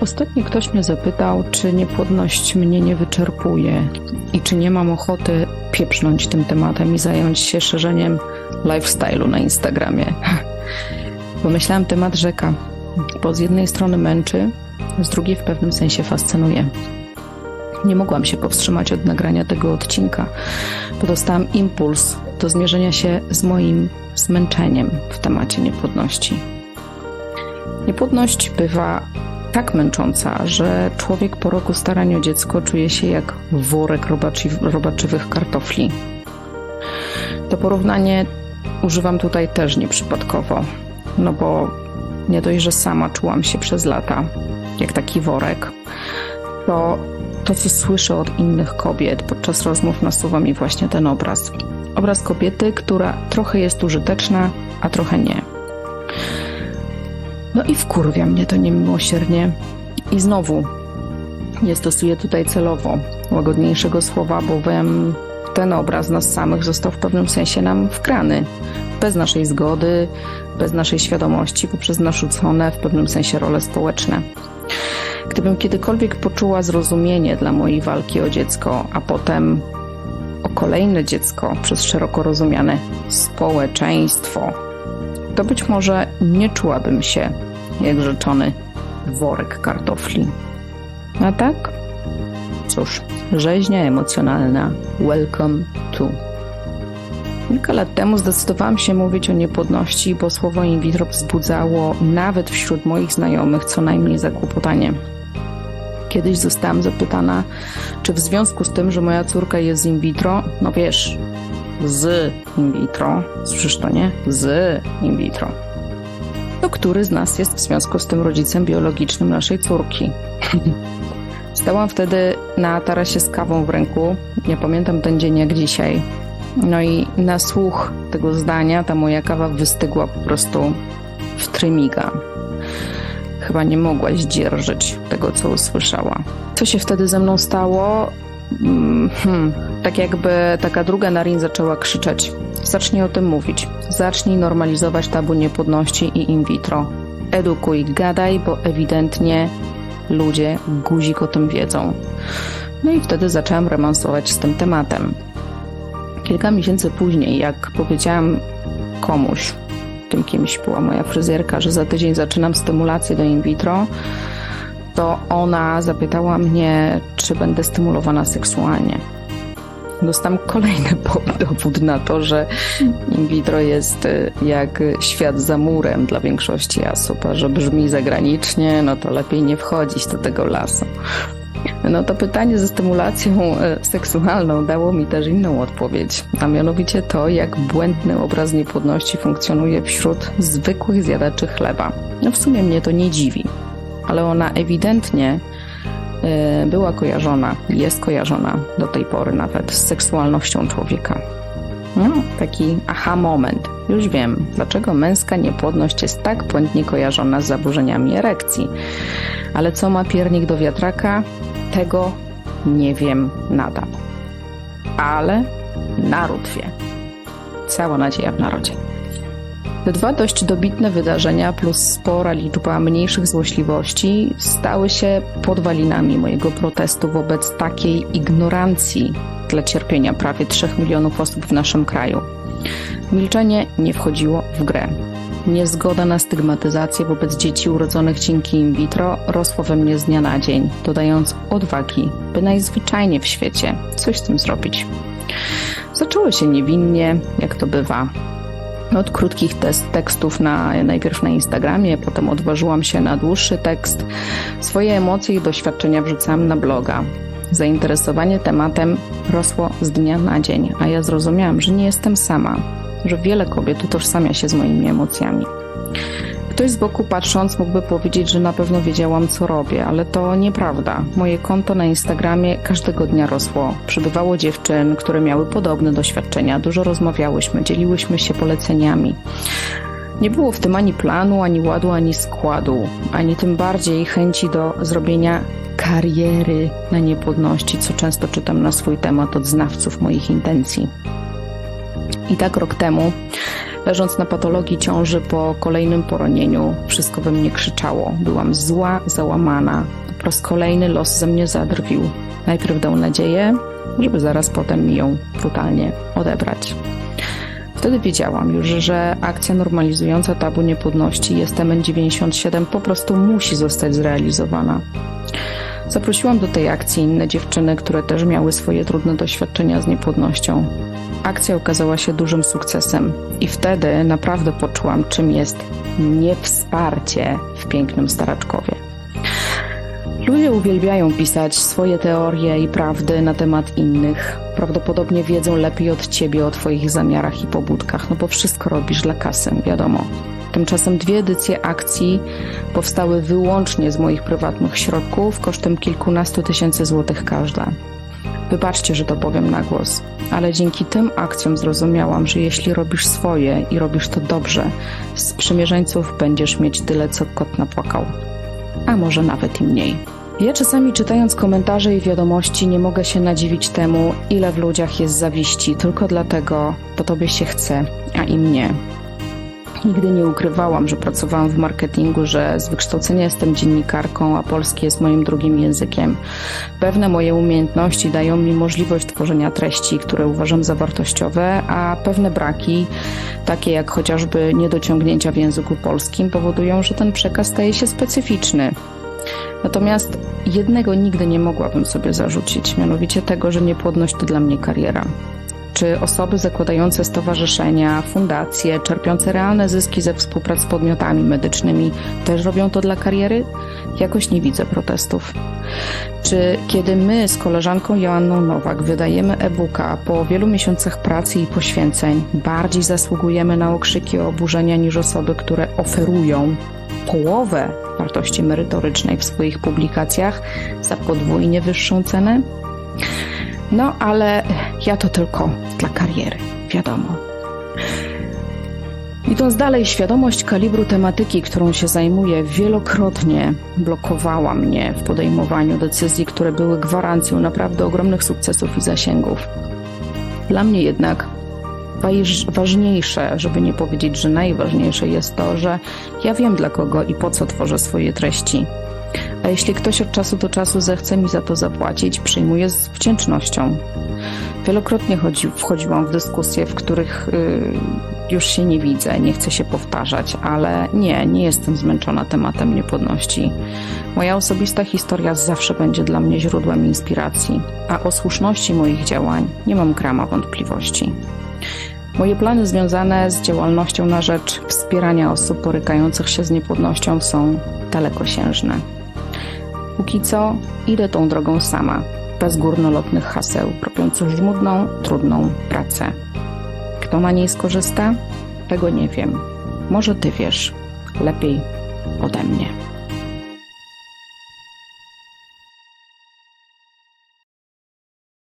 Ostatnio ktoś mnie zapytał, czy niepłodność mnie nie wyczerpuje i czy nie mam ochoty pieprznąć tym tematem i zająć się szerzeniem lifestyle'u na Instagramie. Pomyślałam temat rzeka, bo z jednej strony męczy, z drugiej w pewnym sensie fascynuje. Nie mogłam się powstrzymać od nagrania tego odcinka, bo dostałam impuls do zmierzenia się z moim zmęczeniem w temacie niepłodności. Niepłodność bywa tak męcząca, że człowiek po roku starań o dziecko czuje się jak worek robaczy, robaczywych kartofli. To porównanie używam tutaj też nieprzypadkowo, no bo nie dość, że sama czułam się przez lata jak taki worek, to to, co słyszę od innych kobiet podczas rozmów, nasuwa mi właśnie ten obraz. Obraz kobiety, która trochę jest użyteczna, a trochę nie. No i wkurwia mnie to niemiłosiernie. I znowu nie stosuję tutaj celowo łagodniejszego słowa, bowiem ten obraz nas samych został w pewnym sensie nam wkrany. Bez naszej zgody, bez naszej świadomości, poprzez narzucone w pewnym sensie role społeczne. Gdybym kiedykolwiek poczuła zrozumienie dla mojej walki o dziecko, a potem o kolejne dziecko przez szeroko rozumiane społeczeństwo, to być może nie czułabym się jak rzeczony worek kartofli. A tak? Cóż, rzeźnia emocjonalna. Welcome to. Kilka lat temu zdecydowałam się mówić o niepłodności, bo słowo in vitro wzbudzało nawet wśród moich znajomych co najmniej zakłopotanie. Kiedyś zostałam zapytana, czy w związku z tym, że moja córka jest in vitro, no wiesz, z in vitro, słyszysz to nie? Z in vitro. To który z nas jest w związku z tym rodzicem biologicznym naszej córki? Stałam wtedy na tarasie z kawą w ręku. Nie pamiętam ten dzień jak dzisiaj. No i na słuch tego zdania ta moja kawa wystygła po prostu w trymiga. Chyba nie mogła zdzierżyć tego, co usłyszała. Co się wtedy ze mną stało? Hmm, tak jakby taka druga Narin zaczęła krzyczeć. Zacznij o tym mówić. Zacznij normalizować tabu niepłodności i in vitro. Edukuj, gadaj, bo ewidentnie ludzie guzik o tym wiedzą. No i wtedy zaczęłam remansować z tym tematem. Kilka miesięcy później, jak powiedziałam komuś, tym kimś była moja fryzjerka, że za tydzień zaczynam stymulację do in vitro, to ona zapytała mnie, czy będę stymulowana seksualnie. Dostałam kolejny dowód na to, że in vitro jest y, jak świat za murem dla większości osób, a że brzmi zagranicznie, no to lepiej nie wchodzić do tego lasu. No to pytanie ze stymulacją e, seksualną dało mi też inną odpowiedź, a mianowicie to, jak błędny obraz niepłodności funkcjonuje wśród zwykłych zjadaczy chleba. No w sumie mnie to nie dziwi, ale ona ewidentnie była kojarzona, jest kojarzona do tej pory nawet z seksualnością człowieka. No, taki aha moment. Już wiem, dlaczego męska niepłodność jest tak błędnie kojarzona z zaburzeniami erekcji. Ale co ma piernik do wiatraka? Tego nie wiem nadal. Ale naród wie. Cała nadzieja w narodzie. Te dwa dość dobitne wydarzenia plus spora liczba mniejszych złośliwości stały się podwalinami mojego protestu wobec takiej ignorancji dla cierpienia prawie 3 milionów osób w naszym kraju. Milczenie nie wchodziło w grę. Niezgoda na stygmatyzację wobec dzieci urodzonych dzięki in vitro rosła we mnie z dnia na dzień, dodając odwagi, by najzwyczajniej w świecie coś z tym zrobić. Zaczęło się niewinnie, jak to bywa. Od krótkich test, tekstów na, najpierw na Instagramie, potem odważyłam się na dłuższy tekst. Swoje emocje i doświadczenia wrzucałam na bloga. Zainteresowanie tematem rosło z dnia na dzień, a ja zrozumiałam, że nie jestem sama, że wiele kobiet utożsamia się z moimi emocjami. Ktoś z boku patrząc mógłby powiedzieć, że na pewno wiedziałam, co robię, ale to nieprawda. Moje konto na Instagramie każdego dnia rosło. Przybywało dziewczyn, które miały podobne doświadczenia, dużo rozmawiałyśmy, dzieliłyśmy się poleceniami. Nie było w tym ani planu, ani ładu, ani składu, ani tym bardziej chęci do zrobienia kariery na niepłodności, co często czytam na swój temat od znawców moich intencji. I tak rok temu Leżąc na patologii ciąży po kolejnym poronieniu, wszystko we mnie krzyczało. Byłam zła, załamana. Po raz kolejny los ze mnie zadrwił. Najpierw dał nadzieję, żeby zaraz potem mi ją brutalnie odebrać. Wtedy wiedziałam już, że akcja normalizująca tabu niepłodności jest MN97 po prostu musi zostać zrealizowana. Zaprosiłam do tej akcji inne dziewczyny, które też miały swoje trudne doświadczenia z niepłodnością. Akcja okazała się dużym sukcesem i wtedy naprawdę poczułam, czym jest niewsparcie w pięknym Staraczkowie. Ludzie uwielbiają pisać swoje teorie i prawdy na temat innych. Prawdopodobnie wiedzą lepiej od ciebie o twoich zamiarach i pobudkach, no bo wszystko robisz dla kasy, wiadomo. Tymczasem dwie edycje akcji powstały wyłącznie z moich prywatnych środków kosztem kilkunastu tysięcy złotych każda. Wybaczcie, że to powiem na głos, ale dzięki tym akcjom zrozumiałam, że jeśli robisz swoje i robisz to dobrze, z sprzymierzeńców będziesz mieć tyle, co kot napłakał. A może nawet i mniej. Ja czasami czytając komentarze i wiadomości nie mogę się nadziwić temu, ile w ludziach jest zawiści, tylko dlatego, bo tobie się chce, a i mnie. Nigdy nie ukrywałam, że pracowałam w marketingu, że z wykształcenia jestem dziennikarką, a polski jest moim drugim językiem. Pewne moje umiejętności dają mi możliwość tworzenia treści, które uważam za wartościowe, a pewne braki, takie jak chociażby niedociągnięcia w języku polskim, powodują, że ten przekaz staje się specyficzny. Natomiast jednego nigdy nie mogłabym sobie zarzucić, mianowicie tego, że niepłodność to dla mnie kariera. Czy osoby zakładające stowarzyszenia, fundacje, czerpiące realne zyski ze współpracy z podmiotami medycznymi też robią to dla kariery? Jakoś nie widzę protestów. Czy kiedy my z koleżanką Joanną Nowak wydajemy e-booka po wielu miesiącach pracy i poświęceń, bardziej zasługujemy na okrzyki oburzenia niż osoby, które oferują połowę wartości merytorycznej w swoich publikacjach za podwójnie wyższą cenę? No, ale ja to tylko dla kariery, wiadomo. Idąc dalej, świadomość kalibru tematyki, którą się zajmuję, wielokrotnie blokowała mnie w podejmowaniu decyzji, które były gwarancją naprawdę ogromnych sukcesów i zasięgów. Dla mnie jednak ważniejsze, żeby nie powiedzieć, że najważniejsze jest to, że ja wiem dla kogo i po co tworzę swoje treści. A jeśli ktoś od czasu do czasu zechce mi za to zapłacić, przyjmuję z wdzięcznością. Wielokrotnie chodzi, wchodziłam w dyskusje, w których y, już się nie widzę, nie chcę się powtarzać, ale nie, nie jestem zmęczona tematem niepłodności. Moja osobista historia zawsze będzie dla mnie źródłem inspiracji, a o słuszności moich działań nie mam grama wątpliwości. Moje plany związane z działalnością na rzecz wspierania osób borykających się z niepłodnością są dalekosiężne. Póki co idę tą drogą sama, bez górnolotnych haseł, robiących żmudną, trudną pracę. Kto na niej skorzysta? Tego nie wiem. Może ty wiesz lepiej ode mnie.